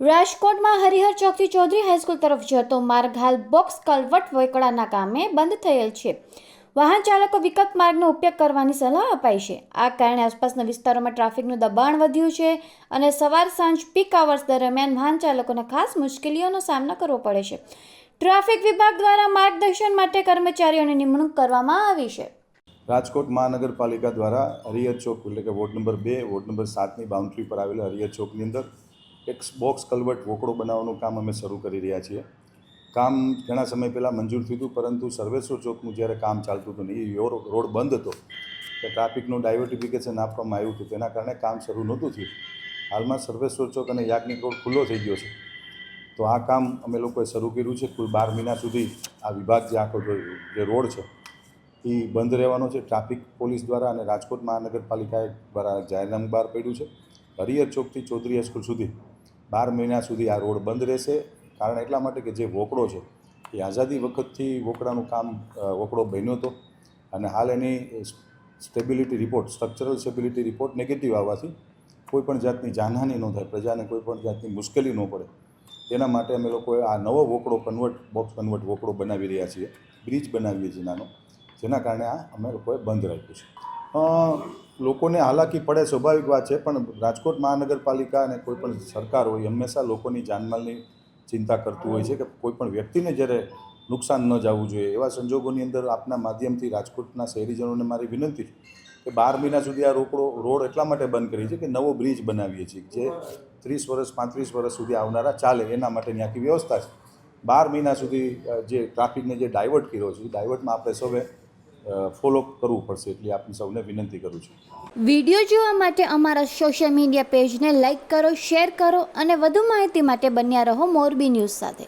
રાજકોટમાં હરિહર ચોકથી ચૌધરી હાઈસ્કૂલ તરફ જતો માર્ગ હાલ બોક્સ કલવટ વેકડાના કામે બંધ થયેલ છે. વાહન ચાલકો વિકલ્પ માર્ગનો ઉપયોગ કરવાની સલાહ અપાઈ છે. આ કારણે આસપાસના વિસ્તારોમાં ટ્રાફિકનું દબાણ વધ્યું છે અને સવાર સાંજ પીક આવર્સ દરમિયાન વાહન ચાલકોને ખાસ મુશ્કેલીઓનો સામનો કરવો પડે છે. ટ્રાફિક વિભાગ દ્વારા માર્ગદર્શન માટે કર્મચારીઓની નિમણૂક કરવામાં આવી છે. રાજકોટ મહાનગરપાલિકા દ્વારા હરિહર ચોક એટલે કે વોર્ડ નંબર બે, વોર્ડ નંબર સાતની બાઉન્ડ્રી પર આવેલા હરિહર ચોકની અંદર એક બોક્સ કલવટ વોકડો બનાવવાનું કામ અમે શરૂ કરી રહ્યા છીએ. કામ ઘણા સમય પહેલાં મંજૂર થયું હતું, પરંતુ સર્વેશ્વર ચોકનું જ્યારે કામ ચાલતું હતું ને એ રોડ બંધ હતો કે ટ્રાફિકનું ડાયવર્ટિફિકેશન આપવામાં આવ્યું હતું. તેના કારણે કામ શરૂ નહોતું થયું. હાલમાં સર્વેશ્વર ચોક અને યાજ્ઞિક રોડ ખુલ્લો થઈ ગયો છે. તો આ કામ અમે લોકોએ શરૂ કર્યું છે કુલ બાર મહિના સુધી આ વિભાગ જે આખો જે રોડ છે, એ બંધ રહેવાનો છે. ટ્રાફિક પોલીસ દ્વારા અને રાજકોટ મહાનગરપાલિકાએ દ્વારા જાહેરનામું બહાર પડ્યું છે. હરિહર ચોકથી ચૌધરી હાઈસ્કૂલ સુધી બાર મહિના સુધી આ રોડ બંધ રહેશે. કારણ એટલા માટે કે જે વોકડો છે, એ આઝાદી વખતથી વોકડાનું કામ વોકડો બન્યો હતો. અને હાલ એની stability report, structural stability report negative આવવાથી કોઈપણ જાતની જાનહાની ન થાય, પ્રજાને કોઈપણ જાતની મુશ્કેલી ન પડે. તેના માટે અમે લોકોએ આ નવો વોકડો કન્વર્ટ, બોક્સ કન્વર્ટ વોકડો બનાવી રહ્યા છીએ. બ્રિજ બનાવીએ છીએ નાનો, જેના કારણે આ અમે લોકોએ બંધ રાખ્યું છે. લોકોને હાલાકી પડે સ્વાભાવિક વાત છે, પણ રાજકોટ મહાનગરપાલિકા અને કોઈ પણ સરકાર હોય, હંમેશા લોકોની જાનમાલની ચિંતા કરતું હોય છે કે કોઈ પણ વ્યક્તિને જ્યારે નુકસાન ન જવું જોઈએ. એવા સંજોગોની અંદર આપના માધ્યમથી રાજકોટના શહેરીજનોને મારી વિનંતી છે કે બાર મહિના સુધી આ રોકડો, રોડ એટલા માટે બંધ કરી છે કે નવો બ્રિજ બનાવીએ છીએ, જે ત્રીસ વર્ષ, પાંત્રીસ વર્ષ સુધી આવનારા ચાલે, એના માટેની આખી વ્યવસ્થા છે. બાર મહિના સુધી જે ટ્રાફિકને જે ડાયવર્ટ કર્યો છે ડાયવર્ટમાં આપણે સૌએ ફોલો કરવું પડશે એટલી આપની સૌને વિનંતી કરું છું. વીડિયો જોવા માટે અમારા સોશિયલ મીડિયા પેજને લાઇક કરો શેર કરો અને વધુ માહિતી માટે બન્યા રહો મોરબી ન્યૂઝ સાથે.